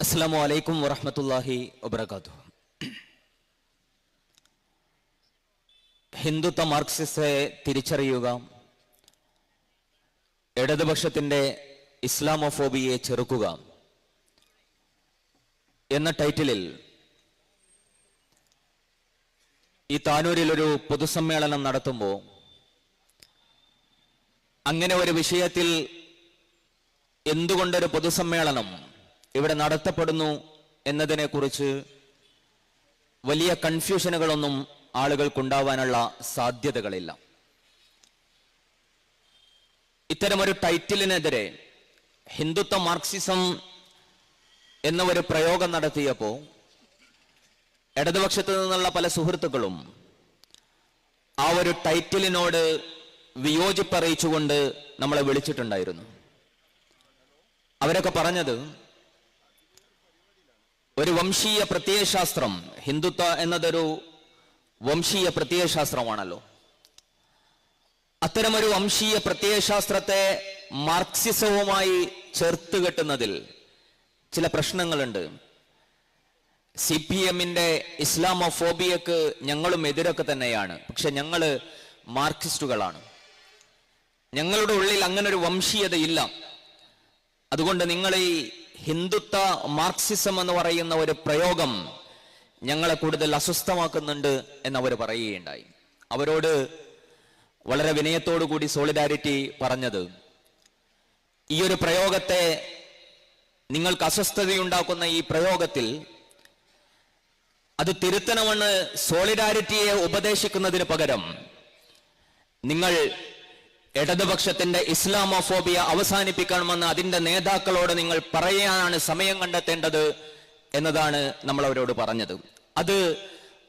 അസ്സാം വലൈക്കും വറഹമത്തല്ലാഹി വബർക്കാത്തു ഹിന്ദുത്വ മാർക്സിസത്തെ തിരിച്ചറിയുക ഇടതുപക്ഷത്തിന്റെ ഇസ്ലാമോഫോബിയെ ചെറുക്കുക എന്ന ടൈറ്റിലിൽ ഈ താനൂരിൽ ഒരു പൊതുസമ്മേളനം നടത്തുമ്പോൾ അങ്ങനെ ഒരു വിഷയത്തിൽ എന്തുകൊണ്ടൊരു പൊതുസമ്മേളനം ഇവിടെ നടത്തപ്പെടുന്നു എന്നതിനെക്കുറിച്ച് വലിയ കൺഫ്യൂഷനുകളൊന്നും ആളുകൾക്കുണ്ടാവാനുള്ള സാധ്യതകളില്ല. ഇത്തരമൊരു ടൈറ്റിലിനെതിരെ ഹിന്ദുത്വ മാർക്സിസം എന്ന ഒരു പ്രയോഗം നടത്തിയപ്പോൾ ഇടതുപക്ഷത്തു നിന്നുള്ള പല സുഹൃത്തുക്കളും ആ ഒരു ടൈറ്റിലിനോട് വിയോജിപ്പറിയിച്ചുകൊണ്ട് നമ്മളെ വിളിച്ചിട്ടുണ്ടായിരുന്നു. അവരൊക്കെ പറഞ്ഞത് ഒരു വംശീയ പ്രത്യയശാസ്ത്രം. ഹിന്ദുത്വ എന്നതൊരു വംശീയ പ്രത്യയശാസ്ത്രമാണല്ലോ. അത്തരമൊരു വംശീയ പ്രത്യയശാസ്ത്രത്തെ മാർക്സിസവുമായി ചേർത്ത് കെട്ടുന്നതിൽ ചില പ്രശ്നങ്ങളുണ്ട്. സി പി എമ്മിന്റെ ഇസ്ലാമോഫോബിയക്ക് ഞങ്ങളും എതിരൊക്കെ തന്നെയാണ്. പക്ഷെ ഞങ്ങൾ മാർക്സിസ്റ്റുകളാണ്. ഞങ്ങളുടെ ഉള്ളിൽ അങ്ങനെ ഒരു വംശീയതയില്ല. അതുകൊണ്ട് നിങ്ങൾ ഈ ഹിന്ദുത്വ മാർക്സിസം എന്ന് പറയുന്ന ഒരു പ്രയോഗം ഞങ്ങളെ കൂടുതൽ അസ്വസ്ഥമാക്കുന്നുണ്ട് എന്നവർ പറയുകയുണ്ടായി. അവരോട് വളരെ വിനയത്തോടു കൂടി സോളിഡാരിറ്റി പറഞ്ഞത് ഈ ഒരു പ്രയോഗത്തെ നിങ്ങൾക്ക് അസ്വസ്ഥതയുണ്ടാക്കുന്ന ഈ പ്രയോഗത്തിൽ അത് തിരുത്തണമെന്ന് സോളിഡാരിറ്റിയെ ഉപദേശിക്കുന്നതിന് പകരം നിങ്ങൾ ഇടതുപക്ഷത്തിന്റെ ഇസ്ലാമോഫോബിയ അവസാനിപ്പിക്കണമെന്ന് അതിന്റെ നേതാക്കളോട് നിങ്ങൾ പറയാനാണ് സമയം കണ്ടെത്തേണ്ടത് എന്നതാണ് നമ്മൾ അവരോട് പറഞ്ഞത്. അത്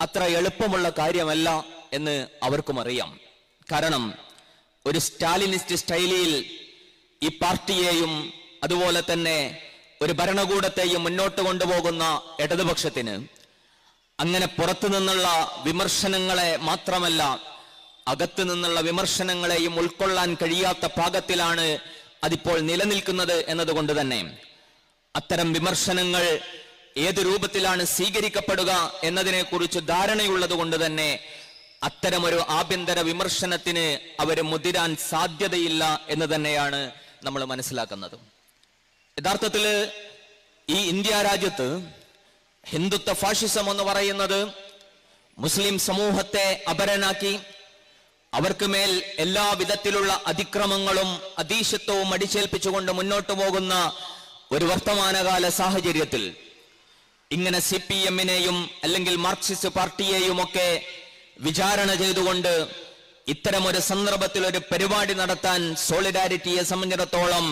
അത്ര എളുപ്പമുള്ള കാര്യമല്ല എന്ന് അവർക്കും അറിയാം. കാരണം ഒരു സ്റ്റാലിനിസ്റ്റ് സ്റ്റൈലിയിൽ ഈ പാർട്ടിയെയും അതുപോലെ തന്നെ ഒരു ഭരണകൂടത്തെയും മുന്നോട്ട് കൊണ്ടുപോകുന്ന ഇടതുപക്ഷത്തിന് അങ്ങനെ പുറത്തു നിന്നുള്ള വിമർശനങ്ങളെ മാത്രമല്ല അകത്തു നിന്നുള്ള വിമർശനങ്ങളെയും ഉൾക്കൊള്ളാൻ കഴിയാത്ത പാകത്തിലാണ് അതിപ്പോൾ നിലനിൽക്കുന്നത് എന്നതുകൊണ്ട് തന്നെ. അത്തരം വിമർശനങ്ങൾ ഏത് രൂപത്തിലാണ് സ്വീകരിക്കപ്പെടുക എന്നതിനെ കുറിച്ച് ധാരണയുള്ളത് കൊണ്ട് തന്നെ അത്തരമൊരു ആഭ്യന്തര വിമർശനത്തിന് അവർ മുതിരാൻ സാധ്യതയില്ല എന്ന് തന്നെയാണ് നമ്മൾ മനസ്സിലാക്കുന്നത്. യഥാർത്ഥത്തിൽ ഈ ഇന്ത്യ രാജ്യത്ത് ഹിന്ദുത്വ ഫാഷിസം എന്ന് പറയുന്നത് മുസ്ലിം സമൂഹത്തെ അപരനാക്കി അവർക്ക് മേൽ എല്ലാ വിധത്തിലുള്ള അതിക്രമങ്ങളും അതീശത്വവും അടിച്ചേൽപ്പിച്ചുകൊണ്ട് മുന്നോട്ടു പോകുന്ന ഒരു വർത്തമാനകാല സാഹചര്യത്തിൽ ഇങ്ങനെ സി പി എമ്മിനെയും അല്ലെങ്കിൽ മാർക്സിസ്റ്റ് പാർട്ടിയെയും ഒക്കെ വിചാരണ ചെയ്തുകൊണ്ട് ഇത്തരമൊരു സന്ദർഭത്തിൽ ഒരു പരിപാടി നടത്താൻ സോളിഡാരിറ്റിയെ സംബന്ധിച്ചിടത്തോളം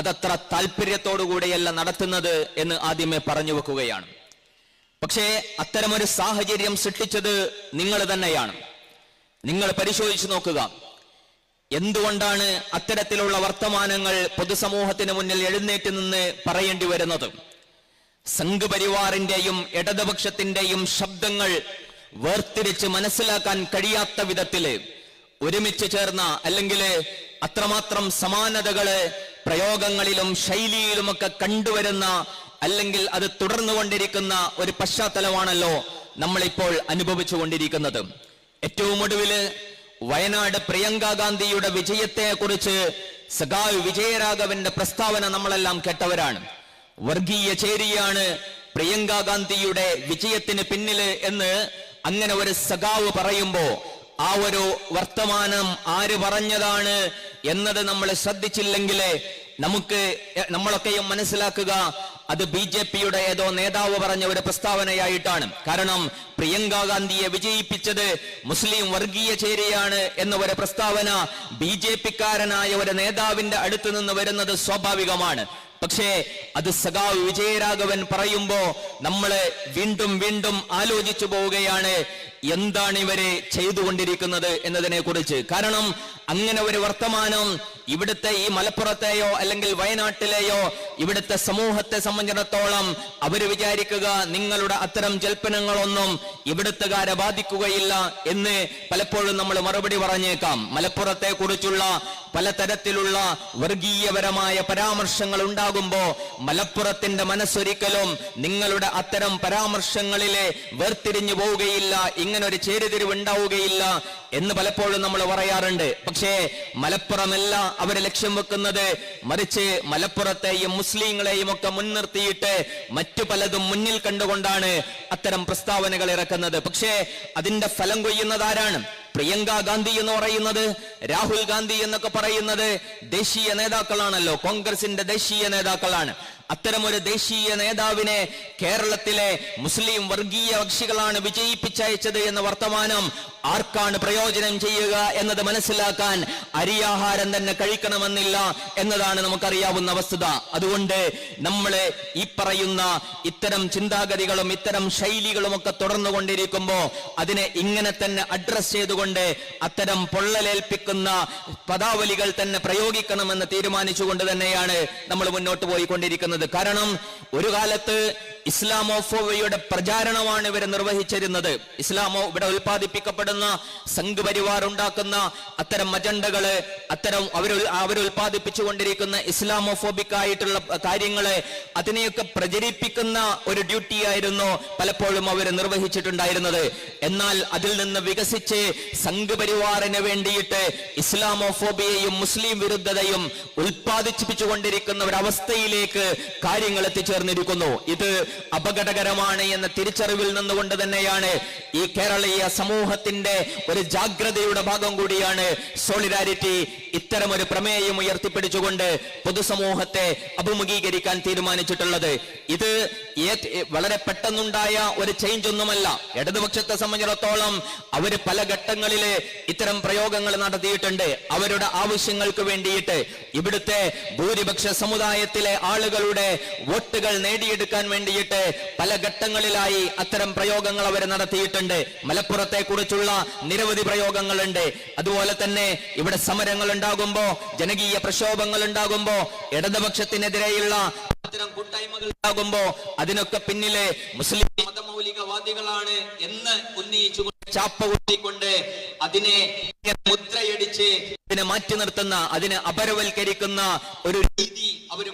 അതത്ര താല്പര്യത്തോടുകൂടെയല്ല നടത്തുന്നത് എന്ന് ആദ്യമേ പറഞ്ഞു വെക്കുകയാണ്. പക്ഷേ അത്തരമൊരു സാഹചര്യം സൃഷ്ടിച്ചത് നിങ്ങൾ തന്നെയാണ്. നിങ്ങൾ പരിശോധിച്ചു നോക്കുക. എന്തുകൊണ്ടാണ് അത്തരത്തിലുള്ള വർത്തമാനങ്ങൾ പൊതുസമൂഹത്തിന് മുന്നിൽ എഴുന്നേറ്റ് നിന്ന് പറയേണ്ടി വരുന്നത്? സംഘപരിവാറിന്റെയും ഇടതുപക്ഷത്തിന്റെയും ശബ്ദങ്ങൾ വേർതിരിച്ച് മനസ്സിലാക്കാൻ കഴിയാത്ത വിധത്തിൽ ഒരുമിച്ച് ചേർന്ന അല്ലെങ്കിൽ അത്രമാത്രം സമാനതകൾ പ്രയോഗങ്ങളിലും ശൈലിയിലുമൊക്കെ കണ്ടുവരുന്ന അല്ലെങ്കിൽ അത് തുടർന്നുകൊണ്ടിരിക്കുന്ന ഒരു പശ്ചാത്തലമാണല്ലോ നമ്മളിപ്പോൾ അനുഭവിച്ചു കൊണ്ടിരിക്കുന്നത് ഏറ്റവും ഒടുവിൽ വയനാട് പ്രിയങ്ക ഗാന്ധിയുടെ വിജയത്തെ കുറിച്ച് സഖാവ് വിജയരാഘവന്റെ പ്രസ്താവന നമ്മളെല്ലാം കേട്ടവരാണ്. വർഗീയ ചേരിയാണ് പ്രിയങ്ക ഗാന്ധിയുടെ വിജയത്തിന് പിന്നിൽ എന്ന് അങ്ങനെ ഒരു സഖാവ് പറയുമ്പോ ആ ഒരു വർത്തമാനം ആര് പറഞ്ഞതാണ് എന്നത് നമ്മൾ ശ്രദ്ധിച്ചില്ലെങ്കിൽ നമുക്ക് നമ്മളൊക്കെയും മനസ്സിലാക്കുക അത് ബി ജെ പിയുടെ ഏതോ നേതാവ് പറഞ്ഞ ഒരു പ്രസ്താവനയായിട്ടാണ്. കാരണം പ്രിയങ്ക ഗാന്ധിയെ വിജയിപ്പിച്ചത് മുസ്ലിം വർഗീയ ചേരിയാണ് എന്ന ഒരു പ്രസ്താവന ബി ജെ പിക്കാരനായ ഒരു നേതാവിന്റെ അടുത്ത് നിന്ന് വരുന്നത് സ്വാഭാവികമാണ്. പക്ഷേ അത് സഖാവ് വിജയരാഘവൻ പറയുമ്പോ നമ്മൾ വീണ്ടും വീണ്ടും ആലോചിച്ചു പോവുകയാണ് എന്താണ് ഇവരെ ചെയ്തുകൊണ്ടിരിക്കുന്നത് എന്നതിനെ കുറിച്ച് കാരണം അങ്ങനെ ഒരു വർത്തമാനം ഇവിടുത്തെ ഈ മലപ്പുറത്തെയോ അല്ലെങ്കിൽ വയനാട്ടിലെയോ ഇവിടുത്തെ സമൂഹത്തെ സംബന്ധിച്ചിടത്തോളം അവർ വിചാരിക്കുക നിങ്ങളുടെ അത്തരം ജൽപ്പനങ്ങളൊന്നും ഇവിടുത്തുകാരെ ബാധിക്കുകയില്ല എന്ന് പലപ്പോഴും നമ്മൾ മറുപടി പറഞ്ഞേക്കാം. മലപ്പുറത്തെ കുറിച്ചുള്ള പലതരത്തിലുള്ള വർഗീയപരമായ പരാമർശങ്ങൾ ഉണ്ടാകുമ്പോ മലപ്പുറത്തിന്റെ മനസ്സൊരിക്കലും നിങ്ങളുടെ അത്തരം പരാമർശങ്ങളിലെ വേർതിരിഞ്ഞു പോവുകയില്ല ഇങ്ങനൊരു ചേരുതിരിവ് ഉണ്ടാവുകയില്ല എന്ന് പലപ്പോഴും നമ്മൾ പറയാറുണ്ട്. പക്ഷേ മലപ്പുറമല്ല അവർ ലക്ഷ്യം വെക്കുന്നത്. മറിച്ച് മലപ്പുറത്തെയും മുസ്ലിങ്ങളെയും ഒക്കെ മുൻനിർത്തിയിട്ട് മറ്റു പലതും മുന്നിൽ കണ്ടുകൊണ്ടാണ് അത്തരം പ്രസ്താവനകൾ ഇറക്കുന്നത്. പക്ഷേ അതിന്റെ ഫലം കൊയ്യുന്നത് ആരാണ്? പ്രിയങ്ക ഗാന്ധി എന്ന് പറയുന്നത് രാഹുൽ ഗാന്ധി എന്നൊക്കെ പറയുന്നത് ദേശീയ നേതാക്കളാണല്ലോ. കോൺഗ്രസിന്റെ ദേശീയ നേതാക്കളാണ്. അത്തരമൊരു ദേശീയ നേതാവിനെ കേരളത്തിലെ മുസ്ലിം വർഗീയ കക്ഷികളാണ് വിജയിപ്പിച്ചയച്ചത് എന്ന വർത്തമാനം ആർക്കാണ് പ്രയോജനം ചെയ്യുക എന്നത് മനസ്സിലാക്കാൻ അരിയാഹാരം തന്നെ കഴിക്കണമെന്നില്ല എന്നതാണ് നമുക്കറിയാവുന്ന വസ്തുത. അതുകൊണ്ട് നമ്മളെ ഈ പറയുന്ന ഇത്തരം ചിന്താഗതികളും ഇത്തരം ശൈലികളും ഒക്കെ തുടർന്നുകൊണ്ടിരിക്കുമ്പോ അതിനെ ഇങ്ങനെ തന്നെ അഡ്രസ് ചെയ്തുകൊണ്ട് അത്തരം പൊള്ളലേൽപ്പിക്കുന്ന പദാവലികൾ തന്നെ പ്രയോഗിക്കണമെന്ന് തീരുമാനിച്ചുകൊണ്ട് തന്നെയാണ് നമ്മൾ മുന്നോട്ട് പോയിക്കൊണ്ടിരിക്കുന്നത്. കാരണം ഒരു കാലത്ത് ഇസ്ലാമോഫോബയുടെ പ്രചാരണമാണ് ഇവർ നിർവഹിച്ചിരുന്നത്. ഇസ്ലാമോ ഇവിടെ ഉൽപ്പാദിപ്പിക്കപ്പെടുന്ന സംഘപരിവാർ ഉണ്ടാക്കുന്ന അത്തരം അജണ്ടകൾ അത്തരം അവർ അവർ ഉൽപ്പാദിപ്പിച്ചുകൊണ്ടിരിക്കുന്ന ഇസ്ലാമോഫോബിക് ആയിട്ടുള്ള കാര്യങ്ങളെ അതിനെയൊക്കെ പ്രചരിപ്പിക്കുന്ന ഒരു ഡ്യൂട്ടിയായിരുന്നു പലപ്പോഴും അവർ നിർവഹിച്ചിട്ടുണ്ടായിരുന്നത്. എന്നാൽ അതിൽ നിന്ന് വികസിച്ച് സംഘ് പരിവാറിന് വേണ്ടിയിട്ട് ഇസ്ലാമോഫോബിയയും മുസ്ലിം വിരുദ്ധതയും ഉൽപ്പാദിപ്പിച്ചുകൊണ്ടിരിക്കുന്ന ഒരു അവസ്ഥയിലേക്ക് കാര്യങ്ങൾ എത്തിച്ചേർന്നിരിക്കുന്നു. ഇത് അപകടകരമാണ് എന്ന തിരിച്ചറിവിൽ നിന്നുകൊണ്ട് തന്നെയാണ് ഈ കേരളീയ സമൂഹത്തിന്റെ ഒരു ജാഗ്രതയുടെ ഭാഗം കൂടിയാണ് സോളിഡാരിറ്റി. ഇത്തരം ഒരു പ്രമേയം ഉയർത്തിപ്പിടിച്ചുകൊണ്ട് പൊതുസമൂഹത്തെ അഭിമുഖീകരിക്കാൻ തീരുമാനിച്ചിട്ടുള്ളത്. ഇത് വളരെ പെട്ടെന്നുണ്ടായ ഒരു ചേഞ്ച് ഒന്നുമല്ല. ഇടതുപക്ഷത്തെ സംബന്ധിച്ചിടത്തോളം അവർ പല ഘട്ടങ്ങളിൽ ഇത്തരം പ്രയോഗങ്ങൾ നടത്തിയിട്ടുണ്ട്. അവരുടെ ആവശ്യങ്ങൾക്ക് വേണ്ടിയിട്ട് ഇവിടുത്തെ ഭൂരിപക്ഷ സമുദായത്തിലെ ആളുകളുടെ വോട്ടുകൾ നേടിയെടുക്കാൻ വേണ്ടിയിട്ട് പല ഘട്ടങ്ങളിലായി അത്തരം പ്രയോഗങ്ങൾ അവർ നടത്തിയിട്ടുണ്ട്. മലപ്പുറത്തെ കുറിച്ചുള്ള നിരവധി പ്രയോഗങ്ങളുണ്ട്. അതുപോലെ തന്നെ ഇവിടെ സമരങ്ങൾ ഉണ്ടാകുമ്പോ ജനകീയ പ്രക്ഷോഭങ്ങൾ ഉണ്ടാകുമ്പോ ഇടതുപക്ഷത്തിനെതിരെയുള്ള അത്തരം കൂട്ടായ്മകൾ ഉണ്ടാകുമ്പോ അതിനൊക്കെ പിന്നിലെ മുസ്ലിം മതമൗലികവാദികളാണ് എന്ന് ഉന്നയിച്ചു ചാപ്പ കുത്തിക്കൊണ്ട് അതിനെ മുദ്രയടിച്ച് അതിനെ മാറ്റി നിർത്തുന്ന അതിനെ അപരവൽക്കരിക്കുന്ന ഒരു രീതി അവർ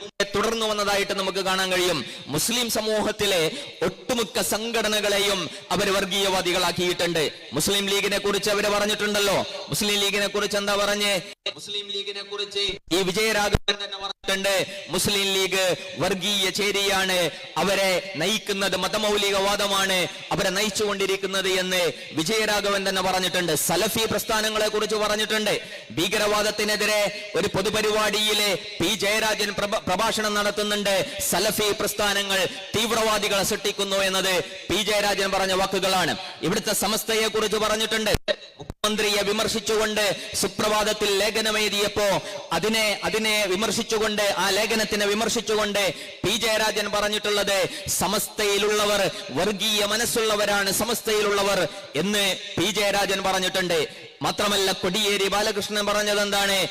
തുടർന്നു വന്നതായിട്ട് നമുക്ക് കാണാൻ കഴിയും. മുസ്ലിം സമൂഹത്തിലെ ഒട്ടുമുക്ക സംഘടനകളെയും അവർ വർഗീയവാദികളാക്കിയിട്ടുണ്ട്. മുസ്ലിം ലീഗിനെ കുറിച്ച് അവർ പറഞ്ഞിട്ടുണ്ടല്ലോ. മുസ്ലിം ലീഗിനെ കുറിച്ച് എന്താ പറഞ്ഞേ? മുസ്ലിം ലീഗിനെ കുറിച്ച് ഈ വിജയരാഘവൻ തന്നെ പറഞ്ഞിട്ടുണ്ട് മുസ്ലിം ലീഗ് വർഗീയ ചേരിയാണ്. അവരെ നയിക്കുന്നത് മതമൗലികവാദമാണ്. അവരെ നയിച്ചുകൊണ്ടിരിക്കുന്നത് എന്ന് വിജയരാഘവൻ തന്നെ പറഞ്ഞിട്ടുണ്ട്. സലഫി പ്രസ്ഥാനങ്ങളെ കുറിച്ച് പറഞ്ഞിട്ടുണ്ട്. ഭീകരവാദത്തിനെതിരെ ഒരു പൊതുപരിപാടിയിലെ പി ജയരാജൻ പ്രഭാഷണം നടത്തുന്നുണ്ട്. സലഫി പ്രസ്ഥാനങ്ങൾ തീവ്രവാദികളെ സൃഷ്ടിക്കുന്നു എന്നത് പി ജയരാജൻ പറഞ്ഞ വാക്കുകളാണ്. ഇവിടുത്തെ സമസ്തയെ കുറിച്ച് പറഞ്ഞിട്ടുണ്ട്. മുഖ്യമന്ത്രിയെ വിമർശിച്ചുകൊണ്ട് സുപ്രഭാതത്തിൽ ലേഖനം എഴുതിയപ്പോ അതിനെ അതിനെ വിമർശിച്ചുകൊണ്ട് ആ ലേഖനത്തിനെ വിമർശിച്ചുകൊണ്ട് പി ജയരാജൻ പറഞ്ഞിട്ടുള്ളത് സമസ്തയിലുള്ളവർ വർഗീയ മനസ്സുള്ളവരാണ് സമസ്തയിലുള്ളവർ എന്ന് പി ജയരാജൻ പറഞ്ഞിട്ടുണ്ട്. മാത്രമല്ല കൊടിയേരി ബാലകൃഷ്ണൻ പറഞ്ഞത് എന്താണ്?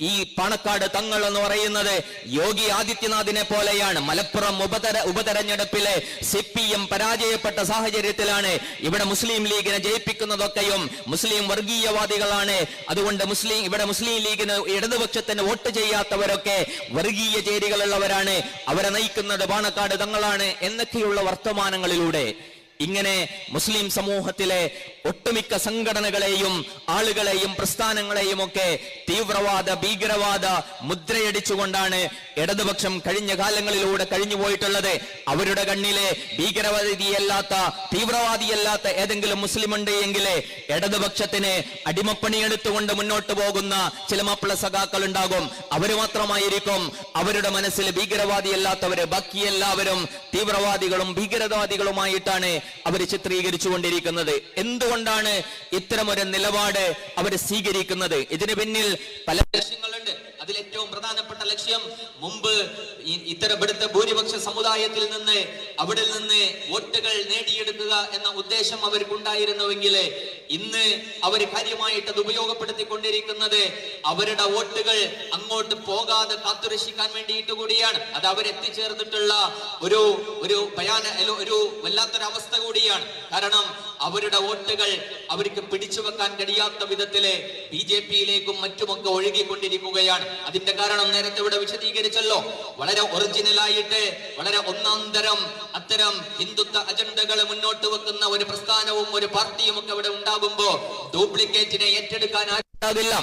ഈ- പാണക്കാട് തങ്ങൾ എന്ന് പറയുന്നത് യോഗി ആദിത്യനാഥിനെ പോലെയാണ്. മലപ്പുറം ഉപതെര ഉപതെരഞ്ഞെടുപ്പിലെ സി പി എം പരാജയപ്പെട്ട സാഹചര്യത്തിലാണ് ഇവിടെ മുസ്ലിം ലീഗിനെ ജയിപ്പിക്കുന്നതൊക്കെയും മുസ്ലിം വർഗീയവാദികളാണ്. അതുകൊണ്ട് മുസ്ലിം ഇവിടെ മുസ്ലിം ലീഗിന് ഇടതുപക്ഷത്തിന് വോട്ട് ചെയ്യാത്തവരൊക്കെ വർഗീയ ചേരികളുള്ളവരാണ്. അവരെ നയിക്കുന്നത് പാണക്കാട് തങ്ങളാണ് എന്നൊക്കെയുള്ള വർത്തമാനങ്ങളിലൂടെ. ഇങ്ങനെ മുസ്ലിം സമൂഹത്തിലെ ഒട്ടുമിക്ക സംഘടനകളെയും ആളുകളെയും പ്രസ്ഥാനങ്ങളെയും ഒക്കെ തീവ്രവാദ ഭീകരവാദ മുദ്രയടിച്ചുകൊണ്ടാണ് ഇടതുപക്ഷം കഴിഞ്ഞ കാലങ്ങളിലൂടെ കഴിഞ്ഞു പോയിട്ടുള്ളത്. അവരുടെ കണ്ണിലെ ഭീകരവാദിയല്ലാത്ത തീവ്രവാദിയല്ലാത്ത ഏതെങ്കിലും മുസ്ലിം ഉണ്ട് എങ്കിൽ ഇടതുപക്ഷത്തിന് അടിമപ്പണിയെടുത്തുകൊണ്ട് മുന്നോട്ട് പോകുന്ന ചില മാപ്പിള സഖാക്കൾ ഉണ്ടാകും അവർ മാത്രമായിരിക്കും അവരുടെ മനസ്സിൽ ഭീകരവാദിയല്ലാത്തവര്. ബാക്കി എല്ലാവരും തീവ്രവാദികളും ഭീകരവാദികളുമായിട്ടാണ് അവർ ചിത്രീകരിച്ചു കൊണ്ടിരിക്കുന്നത് എന്തുകൊണ്ടാണ് ഇത്തരമൊരു നിലപാട് അവർ സ്വീകരിക്കുന്നത്? ഇതിന് പിന്നിൽ പല ലക്ഷ്യങ്ങളുണ്ട്. ഏറ്റവും പ്രധാനപ്പെട്ട ലക്ഷ്യം മുമ്പ് ഇത്തരം ഇവിടുത്തെ ഭൂരിപക്ഷ സമുദായത്തിൽ നിന്ന് അവിടെ നിന്ന് വോട്ടുകൾ നേടിയെടുക്കുക എന്ന ഉദ്ദേശം അവർക്കുണ്ടായിരുന്നുവെങ്കിൽ ഇന്ന് അവർ കാര്യമായിട്ട് അത് ഉപയോഗപ്പെടുത്തിക്കൊണ്ടിരിക്കുന്നത് അവരുടെ വോട്ടുകൾ അങ്ങോട്ട് പോകാതെ കാത്തുരക്ഷിക്കാൻ വേണ്ടിയിട്ട് കൂടിയാണ്. അത് അവരെത്തിച്ചേർന്നിട്ടുള്ള ഒരു ഒരു ഭയാന ഒരു വല്ലാത്തൊരു അവസ്ഥ കൂടിയാണ്. കാരണം അവരുടെ വോട്ടുകൾ അവർക്ക് പിടിച്ചു വെക്കാൻ കഴിയാത്ത വിധത്തിൽ ബി ജെ പിയിലേക്കും മറ്റുമൊക്കെ ഒഴുകിക്കൊണ്ടിരിക്കുകയാണ്. അതിന്റെ കാരണം നേരത്തെ ഇവിടെ വിശദീകരിച്ചല്ലോ. വളരെ ഒറിജിനലായിട്ട് വളരെ ഒന്നാന്തരം അത്തരം ഹിന്ദുത്വ അജണ്ടകൾ മുന്നോട്ട് വെക്കുന്ന ഒരു പ്രസ്ഥാനവും ഒരു പാർട്ടിയും ഒക്കെ ഇവിടെ ഉണ്ടാകുമ്പോ ഡ്യൂപ്ലിക്കേറ്റിനെ ഏറ്റെടുക്കാൻ ആരുണ്ടാകില്ല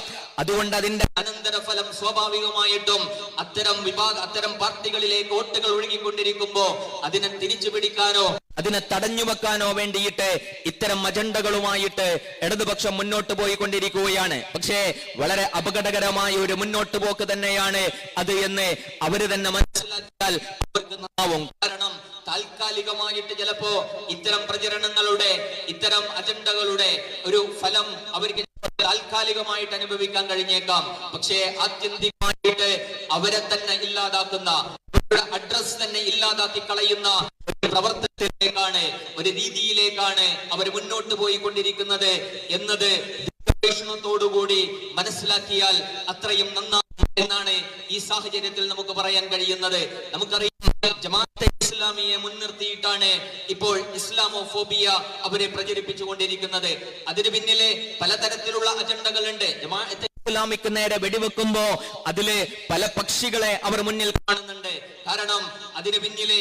അതുകൊണ്ട് അതിന്റെ അനന്തരഫലം സ്വാഭാവികമായിട്ടും അത്തരം വിഭാഗ അത്തരം പാർട്ടികളിലേക്ക് വോട്ടുകൾ ഒഴുകിക്കൊണ്ടിരിക്കുമ്പോ അതിനെ തിരിച്ചു പിടിക്കാനോ അതിനെ തടഞ്ഞു വെക്കാനോ വേണ്ടിയിട്ട് ഇത്തരം അജണ്ടകളുമായിട്ട് ഇടതുപക്ഷം മുന്നോട്ട് പോയിക്കൊണ്ടിരിക്കുകയാണ്. പക്ഷേ വളരെ അപകടകരമായ ഒരു മുന്നോട്ട് പോക്ക് തന്നെയാണ് അത് എന്ന് അവർ തന്നെ മനസ്സിലാക്കിയാൽ കാരണം താൽക്കാലികമായിട്ട് ചിലപ്പോ ഇത്തരം പ്രചരണങ്ങളുടെ ഇത്തരം അജണ്ടകളുടെ ഒരു ഫലം അവർക്ക് താൽക്കാലികമായിട്ട് അനുഭവിക്കാൻ കഴിഞ്ഞേക്കാം. പക്ഷേ ആത്യന്തികമായിട്ട് അവരെ തന്നെ ഇല്ലാതാക്കുന്ന അഡ്രസ് തന്നെ ഇല്ലാതാക്കി കളയുന്ന ഒരു പ്രവർത്തനത്തിലേക്കാണ് ഒരു രീതിയിലേക്കാണ് അവർ മുന്നോട്ട് പോയി കൊണ്ടിരിക്കുന്നത് എന്നത് ദീർഘവീക്ഷണത്തോടുകൂടി മനസ്സിലാക്കിയാൽ അത്രയും നന്നാവും എന്നാണ് ഈ സാഹചര്യത്തിൽ നമുക്ക് പറയാൻ കഴിയുന്നത്. നമുക്കറിയാം ജമാഅത്തെ ഇസ്ലാമിയെ മുൻനിർത്തിയിട്ടാണ് ഇപ്പോൾ ഇസ്ലാമോഫോബിയ അവരെ പ്രചരിപ്പിച്ചു കൊണ്ടിരിക്കുന്നത് അതിന് പിന്നിലെ പലതരത്തിലുള്ള അജണ്ടകളുണ്ട്. ജമാഅത്തെ ഇസ്ലാമിക്ക് നേരെ വെടിവെക്കുമ്പോ അതിലെ പല പക്ഷികളെ അവർ മുന്നിൽ കാണുന്നുണ്ട്. കാരണം അതിന് പിന്നിലെ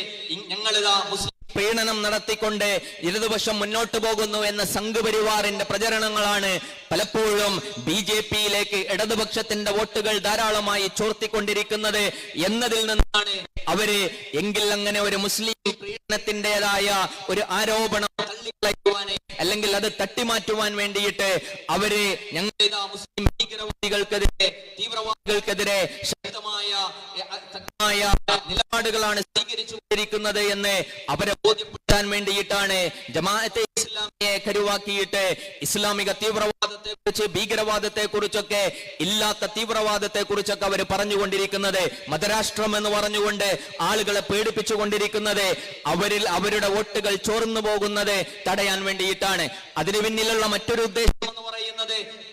ഞങ്ങളിതാ മുസ്ലിം പ്രീണനം നടത്തിക്കൊണ്ട് ഇടതുപക്ഷം മുന്നോട്ട് പോകുന്നു എന്ന സംഘപരിവാറിന്റെ പ്രചരണങ്ങളാണ് പലപ്പോഴും ബി ജെ പിയിലേക്ക് ഇടതുപക്ഷത്തിന്റെ വോട്ടുകൾ ധാരാളമായി ചോർത്തിക്കൊണ്ടിരിക്കുന്നത് എന്നതിൽ നിന്നാണ് അവർ എങ്കിൽ അങ്ങനെ ഒരു മുസ്ലിം പീഡനത്തിന്റെതായ ഒരു ആരോപണം തള്ളിക്കളയുവാന് അല്ലെങ്കിൽ അത് തട്ടിമാറ്റുവാൻ വേണ്ടിയിട്ട് അവരെ ഞങ്ങൾ മുസ്ലിം ഭീകരവാദികൾക്കെതിരെ തീവ്രവാദികൾക്കെതിരെ ശക്തമായ ശക്തമായ നിലപാടുകളാണ് സ്വീകരിച്ചുകൊണ്ടിരിക്കുന്നത് എന്ന് അവരെ ബോധ്യപ്പെടുത്താൻ വേണ്ടിയിട്ടാണ് ജമാഅത്തെ ഇസ്ലാമിയെ കരുവാക്കിയിട്ട് ഇസ്ലാമിക തീവ്രവാദത്തെ കുറിച്ച് ഭീകരവാദത്തെ കുറിച്ചൊക്കെ ഇല്ലാത്ത തീവ്രവാദത്തെ കുറിച്ചൊക്കെ അവർ പറഞ്ഞുകൊണ്ടിരിക്കുന്നത്. മതരാഷ്ട്രം എന്ന് പറഞ്ഞുകൊണ്ട് ആളുകളെ പേടിപ്പിച്ചുകൊണ്ടിരിക്കുന്നത്. അവരിൽ അവരുടെ വോട്ടുകൾ ചോർന്നു പോകുന്നത് തടയാൻ വേണ്ടിയിട്ടാണ്. അതിനു പിന്നിലുള്ള മറ്റൊരു ഉദ്ദേശം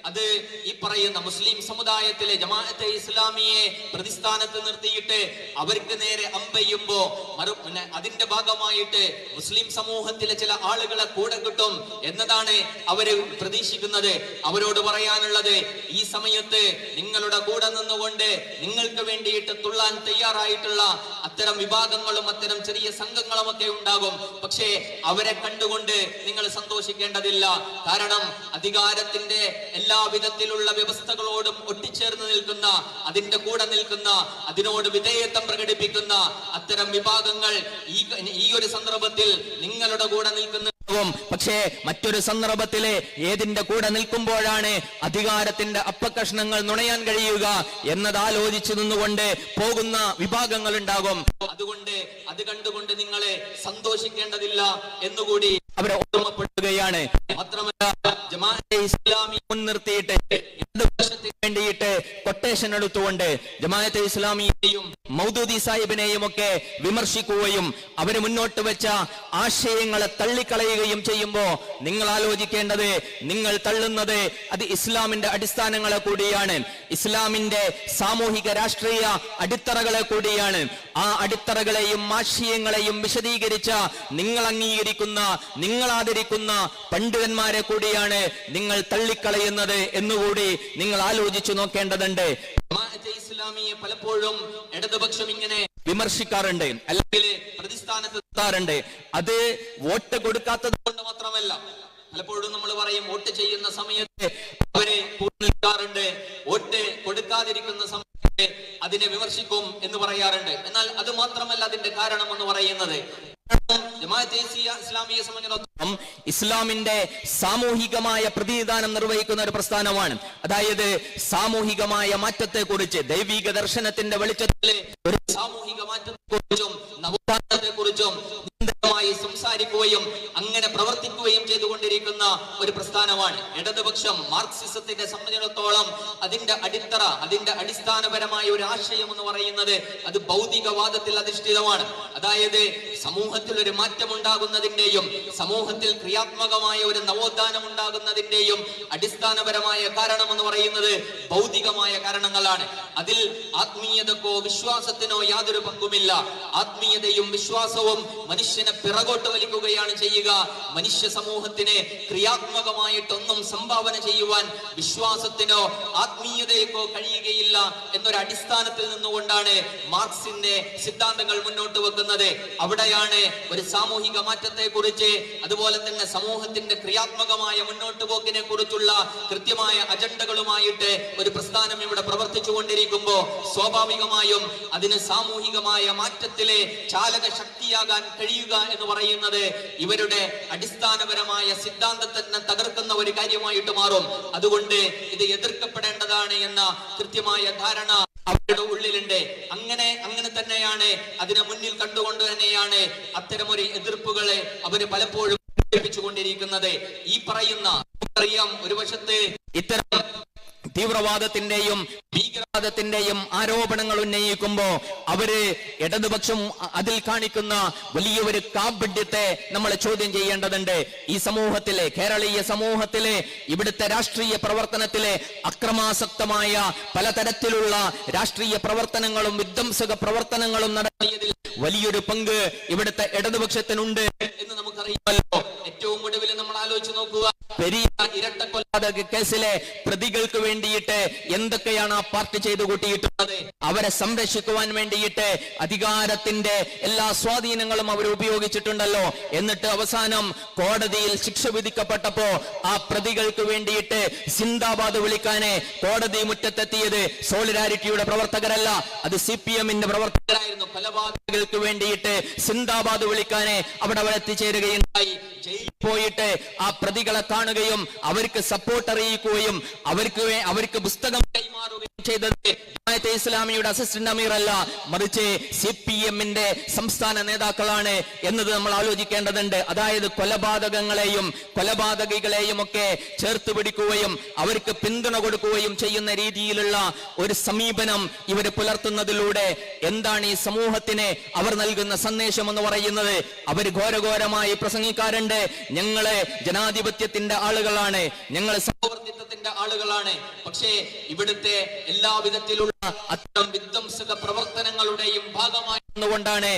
അത് ഈ പറയുന്ന മുസ്ലിം സമുദായത്തിലെ ജമാഅത്തെ ഇസ്ലാമിയെ പ്രതിസ്ഥാനത്ത് നിർത്തിയിട്ട് അവർക്ക് നേരെ അമ്പെയ്യുമ്പോ മറു അതിന്റെ ഭാഗമായിട്ട് മുസ്ലിം സമൂഹത്തിലെ ചില ആളുകളെ കൂടെ കിട്ടും എന്നതാണ് അവർ പ്രതീക്ഷിക്കുന്നത്. അവരോട് പറയാനുള്ളത് ഈ സമയത്ത് നിങ്ങളുടെ കൂടെ നിന്നുകൊണ്ട് നിങ്ങൾക്ക് വേണ്ടിയിട്ട് തുള്ളാൻ തയ്യാറായിട്ടുള്ള അത്തരം വിഭാഗങ്ങളും അത്തരം ചെറിയ സംഘങ്ങളും ഒക്കെ ഉണ്ടാകും. പക്ഷേ അവരെ കണ്ടുകൊണ്ട് നിങ്ങൾ സന്തോഷിക്കേണ്ടതില്ല. കാരണം അധികാരത്തിന്റെ എല്ലാ വിധത്തിലുള്ള വ്യവസ്ഥകളോടും ഒട്ടിച്ചേർന്ന് നിൽക്കുന്ന അതിന്റെ കൂടെ നിൽക്കുന്ന അതിനോട് വിധേയത്വം പ്രകടിപ്പിക്കുന്ന അത്തരം വിഭാഗങ്ങൾ ഈ ഈ ഒരു സന്ദർഭത്തിൽ നിങ്ങളുടെ കൂടെ നിൽക്കുന്ന ും പക്ഷേ മറ്റൊരു സന്ദർഭത്തിലെ ഏതിന്റെ കൂടെ നിൽക്കുമ്പോഴാണ് അധികാരത്തിന്റെ അപ്പകഷ്ണങ്ങൾ നുണയാൻ കഴിയുക എന്നത് ആലോചിച്ചു നിന്നുകൊണ്ട് പോകുന്ന വിഭാഗങ്ങൾ ഉണ്ടാകും അതുകൊണ്ട് അത് കണ്ടുകൊണ്ട് നിങ്ങളെ സന്തോഷിക്കേണ്ടതില്ല എന്നുകൂടി അവരെ ഓർമ്മപ്പെടുകയാണ് മാത്രമല്ല ജമാഅത്തെ ഇസ്ലാമി രണ്ട് വേണ്ടിയിട്ട് കൊട്ടേഷൻ എടുത്തുകൊണ്ട് ജമാഅത്തെ ഇസ്ലാമിയെയും മൗദൂദി സാഹിബിനെയും ഒക്കെ വിമർശിക്കുകയും അവർ മുന്നോട്ട് വെച്ച ആശയങ്ങളെ തള്ളിക്കളയുകയും ചെയ്യുമ്പോ നിങ്ങൾ ആലോചിക്കേണ്ടത് നിങ്ങൾ തള്ളുന്നത് അത് ഇസ്ലാമിന്റെ അടിസ്ഥാനങ്ങളെ കൂടിയാണ്. ഇസ്ലാമിന്റെ സാമൂഹിക രാഷ്ട്രീയ അടിത്തറകളെ കൂടിയാണ്. ആ അടിത്തറകളെയും ആശയങ്ങളെയും വിശദീകരിച്ച നിങ്ങൾ അംഗീകരിക്കുന്ന നിങ്ങൾ ആദരിക്കുന്ന പണ്ഡിതന്മാരെ കൂടിയാണ് നിങ്ങൾ തള്ളിക്കളയുന്നത് എന്നുകൂടി നിങ്ങൾ ആലോചിച്ചു നോക്കേണ്ടതുണ്ട്. ഇസ്ലാമിയെ പലപ്പോഴും ഇടതുപക്ഷം ഇങ്ങനെ വിമർശിക്കാറുണ്ട്. അല്ലെങ്കിൽ പ്രതിസ്ഥാനത്ത് അത് വോട്ട് കൊടുക്കാത്തത് കൊണ്ട് മാത്രമല്ല പലപ്പോഴും നമ്മൾ പറയും വോട്ട് ചെയ്യുന്ന സമയത്ത് അവരെ നിൽക്കാറുണ്ട് വോട്ട് കൊടുക്കാതിരിക്കുന്ന സമയത്ത് അതിനെ വിമർശിക്കും എന്ന് പറയാറുണ്ട്. എന്നാൽ അത് മാത്രമല്ല അതിന്റെ കാരണം എന്ന് പറയുന്നത്. ഇസ്ലാമിന്റെ സാമൂഹികമായ പ്രതിനിധാനം നിർവഹിക്കുന്ന ഒരു പ്രസ്ഥാനമാണ്. അതായത് സാമൂഹികമായ മാറ്റത്തെ കുറിച്ച് ദൈവിക ദർശനത്തിന്റെ വെളിച്ചത്തിൽ ഒരു സാമൂഹിക മാറ്റത്തെ കുറിച്ചും നവോത്ഥാനത്തെ കുറിച്ചും സംസാരിക്കുന്ന സംസാരിക്കുകയും അങ്ങനെ പ്രവർത്തിക്കുകയും ചെയ്തുകൊണ്ടിരിക്കുന്ന ഒരു പ്രസ്ഥാനമാണ്. ഇടതുപക്ഷം മാർക്സിസത്തിന്റെ സംബന്ധിച്ചിടത്തോളം അതിന്റെ അടിത്തറ അതിന്റെ അടിസ്ഥാനപരമായ ഒരു ആശയം എന്ന് പറയുന്നത് അത് ഭൗതികവാദത്തിൽ അധിഷ്ഠിതമാണ്. അതായത് സമൂഹത്തിൽ ഒരു മാറ്റം ഉണ്ടാകുന്നതിന്റെയും സമൂഹത്തിൽ ക്രിയാത്മകമായ ഒരു നവോത്ഥാനം ഉണ്ടാകുന്നതിന്റെയും അടിസ്ഥാനപരമായ കാരണം എന്ന് പറയുന്നത് ഭൗതികമായ കാരണങ്ങളാണ്. അതിൽ ആത്മീയതക്കോ വിശ്വാസത്തിനോ യാതൊരു പങ്കുമില്ല. ആത്മീയതയും വിശ്വാസവും മനുഷ്യനെ പിറകോട്ട് വലിക്കുകയാണ് ചെയ്യുക. മനുഷ്യ സമൂഹത്തിന് ക്രിയാത്മകമായിട്ടൊന്നും സംഭാവന ചെയ്യുവാൻ വിശ്വാസത്തിനോ ആത്മീയതയ്ക്കോ കഴിയുകയില്ല എന്നൊരു അടിസ്ഥാനത്തിൽ നിന്നുകൊണ്ടാണ് മാർക്സിന്റെ സിദ്ധാന്തങ്ങൾ മുന്നോട്ട് വെക്കുന്നത്. അവിടെയാണ് ഒരു സാമൂഹിക മാറ്റത്തെ കുറിച്ച് അതുപോലെ തന്നെ സമൂഹത്തിന്റെ ക്രിയാത്മകമായ മുന്നോട്ട് പോക്കിനെ കുറിച്ചുള്ള കൃത്യമായ അജണ്ടകളുമായിട്ട് ഒരു പ്രസ്ഥാനം ഇവിടെ പ്രവർത്തിച്ചു കൊണ്ടിരിക്കുമ്പോൾ സ്വാഭാവികമായും അതിന് സാമൂഹികമായ മാറ്റത്തിലെ ചാലക ശക്തിയാകാൻ കഴിയുക എന്ന് പറയുന്നത് ഇവരുടെ അടിസ്ഥാനപരമായ സിദ്ധാന്തത്തെ തകർക്കുന്ന ഒരു കാര്യമായിട്ട് മാറും. അതുകൊണ്ട് ഇത് എതിർക്കപ്പെടേണ്ടതാണ് എന്ന കൃത്യമായ ധാരണ അവരുടെ ഉള്ളിലുണ്ട്. അങ്ങനെ അങ്ങനെ തന്നെയാണ് അതിനെ മുന്നിൽ കണ്ടുകൊണ്ട് തന്നെയാണ് അത്തരമൊരു എതിർപ്പുകളെ അവർ പലപ്പോഴും ഈ പറയുന്ന അറിയാം ഒരു വശത്ത് ഇത്തരം തീവ്രവാദത്തിന്റെയും ഭീകരവാദത്തിന്റെയും ആരോപണങ്ങൾ ഉന്നയിക്കുമ്പോ അവർ ഇടതുപക്ഷം അതിൽ കാണിക്കുന്ന വലിയ ഒരു കാപഢ്യത്തെ നമ്മൾ ചോദ്യം ചെയ്യേണ്ടതുണ്ട്. ഈ സമൂഹത്തിലെ കേരളീയ സമൂഹത്തിലെ ഇവിടുത്തെ രാഷ്ട്രീയ പ്രവർത്തനത്തിലെ അക്രമാസക്തമായ പലതരത്തിലുള്ള രാഷ്ട്രീയ പ്രവർത്തനങ്ങളും വിധ്വംസക പ്രവർത്തനങ്ങളും നടത്തിയതിൽ വലിയൊരു പങ്ക് ഇവിടുത്തെ ഇടതുപക്ഷത്തിനുണ്ട് എന്ന് നമുക്കറിയാമല്ലോ. ഏറ്റവും ഒടുവിൽ നമ്മൾ ആലോചിച്ച് നോക്കുക പെരിയ ഇരട്ട കൊലപാതക കേസിലെ പ്രതികൾക്ക് വേണ്ടിയിട്ട് എന്തൊക്കെയാണ് ആ പാർട്ടി ചെയ്തു കൂട്ടിയിട്ടുള്ളത്? അവരെ സംരക്ഷിക്കുവാൻ വേണ്ടിയിട്ട് അധികാരത്തിന്റെ എല്ലാ സ്വാധീനങ്ങളും അവർ ഉപയോഗിച്ചിട്ടുണ്ടല്ലോ. എന്നിട്ട് അവസാനം കോടതിയിൽ ശിക്ഷ വിധിക്കപ്പെട്ടപ്പോ ആ പ്രതികൾക്ക് വേണ്ടിയിട്ട് സിന്ദാബാദ് വിളിക്കാനെ കോടതി മുറ്റത്തെത്തിയത് സോളിഡാരിറ്റിയുടെ പ്രവർത്തകരല്ല അത് സി പി എമ്മിന്റെ പ്രവർത്തകരായിരുന്നു. കൊലപാതകങ്ങൾക്ക് വേണ്ടിയിട്ട് സിന്ദാബാദ് വിളിക്കാനെ അവിടെ ജയിലിൽ പോയിട്ട് ആ പ്രതികളെ കാണുകയും അവർക്ക് സപ്പോർട്ട് അറിയിക്കുകയും അവർക്ക് അവർക്ക് പുസ്തകം കൈമാറുകയും ചെയ്തത് ഇസ്ലാമിയുടെ അസിസ്റ്റന്റ് അമീർ അല്ല. മറിച്ച് സി പി എമ്മിന്റെ സംസ്ഥാന നേതാക്കളാണ് എന്നത് നമ്മൾ ആലോചിക്കേണ്ടതുണ്ട്. അതായത് കൊലപാതകങ്ങളെയും കൊലപാതകികളെയും ഒക്കെ ചേർത്ത് പിടിക്കുകയും അവർക്ക് പിന്തുണ കൊടുക്കുകയും ചെയ്യുന്ന രീതിയിലുള്ള ഒരു സമീപനം ഇവർ പുലർത്തുന്നതിലൂടെ എന്താണ് ഈ സമൂഹത്തിന് അവർ നൽകുന്ന സന്ദേശം എന്ന് പറയുന്നത്? അവർ ഘോരഘോരമായി പ്രസംഗിക്കാറുണ്ട്. ഞങ്ങളെ ജനാധിപത്യത്തിന്റെ ആളുകളാണ്. ഞങ്ങൾ സൗഹൃദത്തിന്റെ ആളുകളാണ്. പക്ഷേ ഇവിടുത്തെ എല്ലാ വിധത്തിലുള്ള അത്തരം വിധ്വംസക പ്രവർത്തനങ്ങളുടെയും ഭാഗമായി ാണ്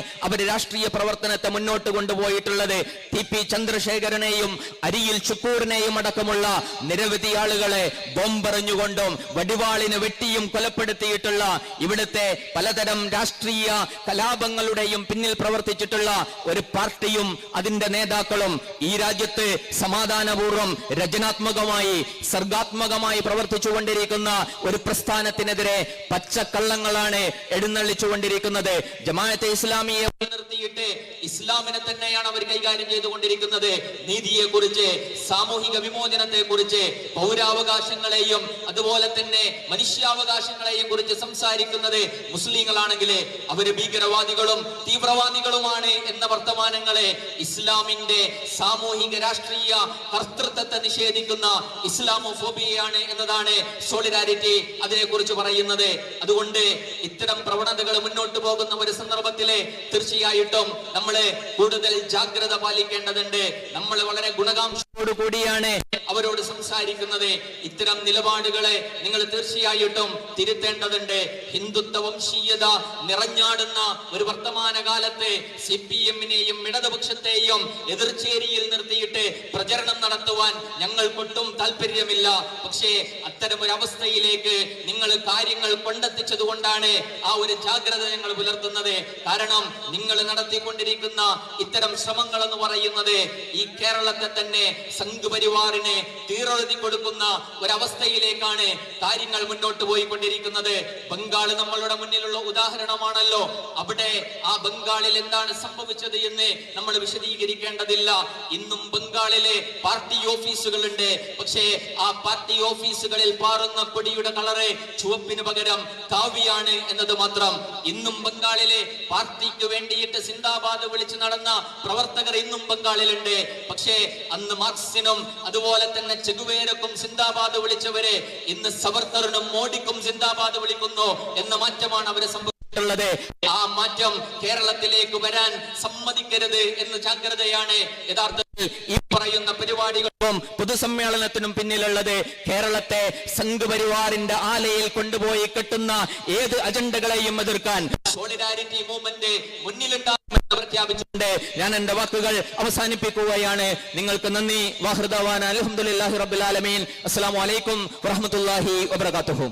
രാഷ്ട്രീയ പ്രവർത്തനത്തെ മുന്നോട്ട് കൊണ്ടുപോയിട്ടുള്ളത്. ടി പി ചന്ദ്രശേഖരനെയും അരിയിൽ ചുക്കൂറിനെയും അടക്കമുള്ള നിരവധി ആളുകളെ ബോംബെറിഞ്ഞുകൊണ്ടും വടിവാളിന് വെട്ടിയും കൊലപ്പെടുത്തിയിട്ടുള്ള ഇവിടുത്തെ പലതരം രാഷ്ട്രീയ കലാപങ്ങളുടെയും പിന്നിൽ പ്രവർത്തിച്ചിട്ടുള്ള ഒരു പാർട്ടിയും അതിന്റെ നേതാക്കളും ഈ രാജ്യത്ത് സമാധാനപൂർവം രചനാത്മകമായി സർഗാത്മകമായി പ്രവർത്തിച്ചുകൊണ്ടിരിക്കുന്ന ഒരു പ്രസ്ഥാനത്തിനെതിരെ പച്ചക്കള്ളങ്ങളാണ് എഴുന്നള്ളിച്ചുകൊണ്ടിരിക്കുന്നത്. ജമാഅത്തെ ഇസ്ലാമിയെ നിർത്തിയിട്ട് ഇസ്ലാമിനെ തന്നെയാണ് അവർ കൈകാര്യം ചെയ്തുകൊണ്ടിരിക്കുന്നത്. നീതിയെ കുറിച്ച് സാമൂഹിക വിമോചനത്തെ കുറിച്ച് പൗരാവകാശങ്ങളെയും അതുപോലെ തന്നെ മനുഷ്യാവകാശങ്ങളെയും കുറിച്ച് സംസാരിക്കുന്നത് മുസ്ലിങ്ങളാണെങ്കിൽ അവർ ഭീകരവാദികളും തീവ്രവാദികളുമാണ് എന്ന വർത്തമാനങ്ങളെ ഇസ്ലാമിന്റെ സാമൂഹിക രാഷ്ട്രീയ കർത്തൃത്വത്തെ നിഷേധിക്കുന്ന ഇസ്ലാമോഫോബിയയാണ് എന്നതാണ് സോളിഡാരിറ്റി അതിനെ കുറിച്ച് പറയുന്നത്. അതുകൊണ്ട് ഇത്തരം പ്രവണതകൾ മുന്നോട്ട് പോകുന്ന ഒരു സന്ദർഭത്തിലെ തീർച്ചയായിട്ടും നമ്മൾ കൂടുതൽ ജാഗ്രത പാലിക്കേണ്ടതുണ്ട്. നമ്മൾ വളരെ ഗുണകാംക്ഷയോട് കൂടിയാണ് അവരോട് സംസാരിക്കുന്നത്. ഇത്തരം നിലപാടുകളെ നിങ്ങൾ തീർച്ചയായിട്ടും തിരുത്തേണ്ടതുണ്ട്. ഹിന്ദുത്വ വംശീയത നിറഞ്ഞാടുന്ന ഒരു വർത്തമാന കാലത്ത് സി പി എമ്മിനെയും ഇടതുപക്ഷത്തെയും എതിർചേരിയിൽ നിർത്തിയിട്ട് പ്രചരണം നടത്തുവാൻ ഞങ്ങൾക്കൊട്ടും താല്പര്യമില്ല പക്ഷേ അത്തരം ഒരു അവസ്ഥയിലേക്ക് നിങ്ങൾ കാര്യങ്ങൾ കൊണ്ടെത്തിച്ചത് കൊണ്ടാണ് ആ ഒരു ജാഗ്രത ഞങ്ങൾ പുലർത്തുന്നത്. കാരണം നിങ്ങൾ നടത്തിക്കൊണ്ടിരിക്കുന്ന ഇത്തരം ശ്രമങ്ങൾ എന്ന് പറയുന്നത് ഈ കേരളത്തെ തന്നെ സംഘപരിവാറിനെ തീറെഴുതി കൊടുക്കുന്ന ഒരവസ്ഥയിലേക്കാണ് കാര്യങ്ങൾ മുന്നോട്ട് പോയിക്കൊണ്ടിരിക്കുന്നത്. ബംഗാൾ നമ്മളുടെ മുന്നിലുള്ള ഉദാഹരണമാണല്ലോ. അവിടെ ആ ബംഗാളിൽ എന്താണ് സംഭവിച്ചത് എന്ന് നമ്മൾ വിശദീകരിക്കേണ്ടതില്ല. ഇന്നും ബംഗാളിലെ പാർട്ടി ഓഫീസുകളുണ്ട്. പക്ഷേ ആ പാർട്ടി ഓഫീസുകളിൽ പാറുന്ന കൊടിയുടെ കളറ് ചുവപ്പിന് പകരം കാവിയാണ് എന്നത് മാത്രം. ഇന്നും ബംഗാളിലെ പാർട്ടിക്ക് വേണ്ടിയിട്ട് സിന്ദാബാദ് വിളിച്ചു നടന്ന പ്രവർത്തകർ ഇന്നും ബംഗാളിലുണ്ട്. പക്ഷേ അന്ന് മാർക്സിനും അതുപോലെ തന്നെ ചെഗുവേരക്കും സിന്ദാബാദ് വിളിച്ചവരെ ഇന്ന് സവർക്കറിനും മോഡിക്കും സിന്ദാബാദ് വിളിക്കുന്നു എന്ന മാറ്റമാണ് അവരെ സംഭവിച്ചിട്ടുള്ളത് ആ മാറ്റം കേരളത്തിലേക്ക് വരാൻ സമ്മതിക്കരുത് എന്ന ജാഗ്രതയാണ് യഥാർത്ഥത്തിൽ ഈ പറയുന്ന പരിപാടികൾക്കും പൊതുസമ്മേളനത്തിനും പിന്നിലുള്ളത്. കേരളത്തെ സംഘപരിവാറിന്റെ ആലയിൽ കൊണ്ടുപോയി കെട്ടുന്ന ഏത് അജണ്ടകളെയും എതിർക്കാൻ സോളിഡാരിറ്റി മൂവ്മെന്റ് മുന്നിലുണ്ടാകുമെന്ന് പ്രഖ്യാപിച്ചുകൊണ്ട് ഞാൻ എന്റെ വാക്കുകൾ അവസാനിപ്പിക്കുകയാണ്. നിങ്ങൾക്ക് നന്ദി. വാഹൃദവാൻ അലഹമുല്ലാഹി റബുലാലമീൻ അസ്സലാമു അലൈക്കും വറഹമത്തുല്ലാഹി വബർക്കാത്തുഹു